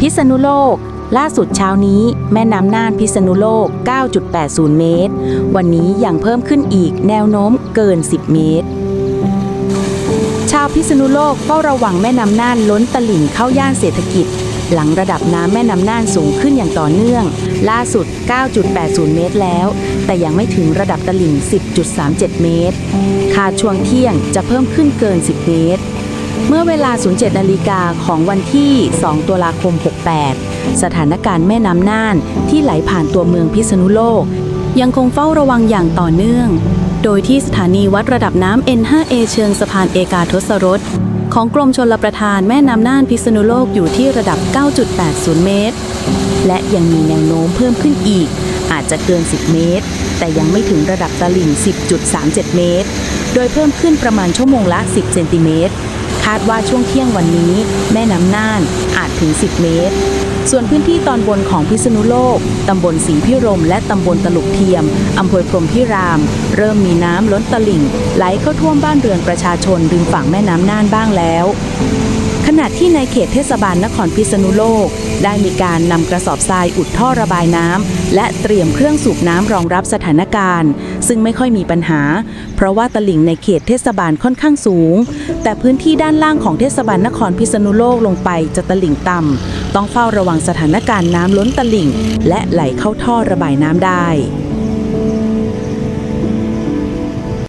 พิษณุโลก ล่าสุดเช้านี้ แม่น้ำน่านพิษณุโลก 9.80 เมตร วันนี้ยังเพิ่มขึ้นอีกแนวโน้มเกิน 10 เมตร ชาวพิษณุโลกเฝ้าระวังแม่น้ำน่านล้นตลิ่งเข้าย่านเศรษฐกิจ หลังระดับน้ำแม่น้ำน่านสูงขึ้นอย่างต่อเนื่อง ล่าสุด 9.80 เมตรแล้ว แต่ยังไม่ถึงระดับตลิ่ง 10.37 เมตร คาดช่วงเที่ยงจะเพิ่มขึ้นเกิน 10 เมตร เมื่อเวลา 07นาฬิกาของวันที่ 2 ตุลาคม 68 สถานการณ์แม่น้ำน่านที่ไหลผ่านตัวเมืองพิษณุโลก ยังคงเฝ้าระวังอย่างต่อเนื่อง โดยที่สถานีวัดระดับน้ำ N5A เชิงสะพานเอกาทศรสของกรมชลประทานแม่น้ำน่านพิษณุโลกอยู่ที่ระดับ 9.80 เมตร และยังมีแนวโน้มเพิ่มขึ้นอีก อาจจะเกิน 10 เมตร แต่ยังไม่ถึงระดับตลิ่ง 10.37 เมตร โดยเพิ่มขึ้นประมาณชั่วโมงละ 10 เซนติเมตร คาดว่าช่วงเที่ยงวันนี้ แม่น้ำน่านอาจถึง 10 เมตร ส่วนพื้นที่ตอนบนของพิษณุโลก ตำบลศรีพิรม และตำบลตลุกเทียม อำเภอพรหมพิราม เริ่มมีน้ำล้นตลิ่ง ไหลเข้าท่วมบ้านเรือนประชาชนริมฝั่งแม่น้ำน่านบ้างแล้ว ขณะที่ในเขตเทศบาลนครพิษณุโลก ได้มีการนำกระสอบทรายอุดท่อระบายน้ำและเตรียมเครื่องสูบน้ำรองรับสถานการณ์ ซึ่งไม่ค่อยมีปัญหา เพราะว่าตลิ่งในเขตเทศบาลค่อนข้างสูง แต่พื้นที่ด้านล่างของเทศบาลนครพิษณุโลกลงไปจะตลิ่งต่ำต้องเฝ้าระวังสถานการณ์น้ำล้นตลิ่ง และไหลเข้าท่อระบายน้ำได้